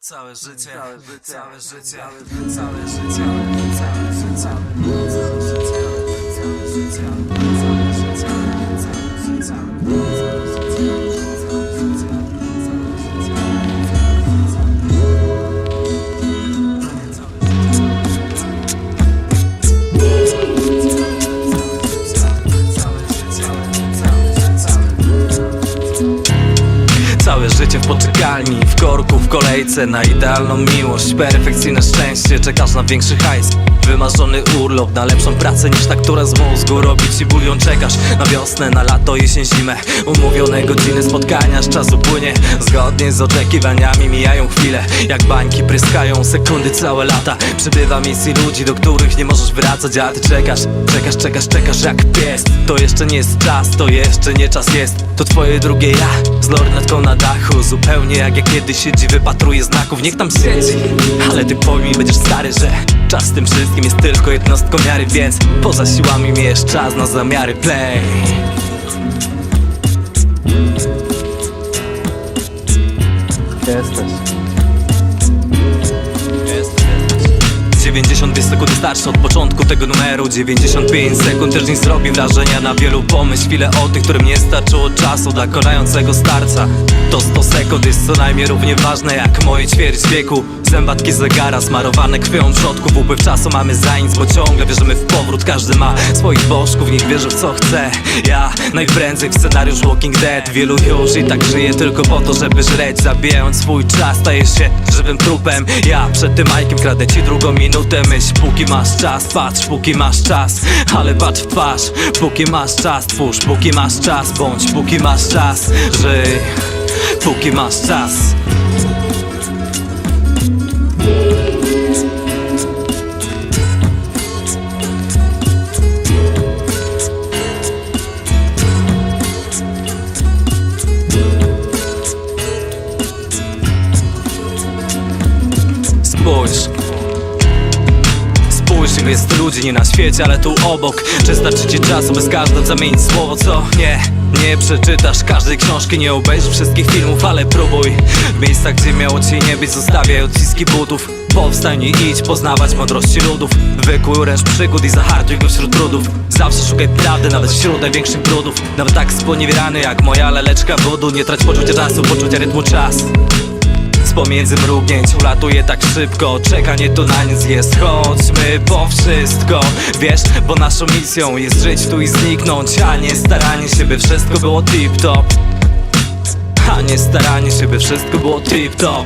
Całe życie, Całe życie, całe życie, całe całe życie, całe życie, poczekalni, w korku, w kolejce Na idealną miłość, perfekcyjne szczęście Czekasz na większy hajs. Wymarzony urlop, na lepszą pracę niż ta, która z mózgu robi ci bulion. Czekasz na wiosnę, na lato, jesień, zimę. Umówione godziny spotkania, z czasu płynie. Zgodnie z oczekiwaniami mijają chwile. Jak bańki pryskają sekundy całe lata. Przybywa misji ludzi, do których nie możesz wracać A ty czekasz, czekasz, czekasz, czekasz jak pies. To jeszcze nie jest czas, to jeszcze nie czas jest. To twoje drugie ja, z lornetką na dachu Zupełnie jak ja kiedyś siedzi, wypatruje znaków Niech tam siedzi, ale ty pojmij, będziesz stary, że Czas tym wszystkim jest tylko jednostką miary Więc poza siłami miejesz czas na zamiary. Play. Jesteś 92 sekundy starsze od początku tego numeru. 95 sekund też nie zrobi wrażenia na wielu pomyśl Chwilę o tych, którym nie starczyło czasu dla kochającego starca. To 100 sekund jest co najmniej równie ważne jak moje ćwierć wieku Zębatki zegara smarowane krwią przodków Upływ czasu mamy za nic, bo ciągle wierzymy w powrót. Każdy ma swoich bożków, niech wierzy w co chce. Ja najprędzej w scenariusz Walking Dead. Wielu już i tak żyje tylko po to, żeby żreć. Zabijając swój czas, stajesz się żywym trupem. Ja przed tym majkiem kradę ci drugą minutę. Myśl, póki masz czas, patrz, póki masz czas. Ale patrz w twarz, póki masz czas. Twórz, póki masz czas, bądź, póki masz czas. Żyj, póki masz czas Spójrz. Spójrz, jest ludzi nie na świecie, ale tu obok. Czy starczy ci czasu, by z każdym zamienić słowo, co? Nie, nie przeczytasz każdej książki Nie obejrzysz wszystkich filmów, ale próbuj. W miejscach, gdzie miało ci nie być, zostawiaj odciski butów. Powstań i idź poznawać mądrości ludów. Wykuj oręż przygód i zahartuj go wśród trudów. Zawsze szukaj prawdy, nawet wśród największych brudów. Nawet tak sponiewierany jak moja leleczka wodu Nie trać poczucia czasu, poczucia rytmu czas pomiędzy mrugnięć ulatuje tak szybko. Czekanie to na nic jest. Chodźmy po wszystko. Wiesz, bo naszą misją jest żyć tu i zniknąć A nie staranie się, by wszystko było tip-top. A nie staranie się, by wszystko było tip-top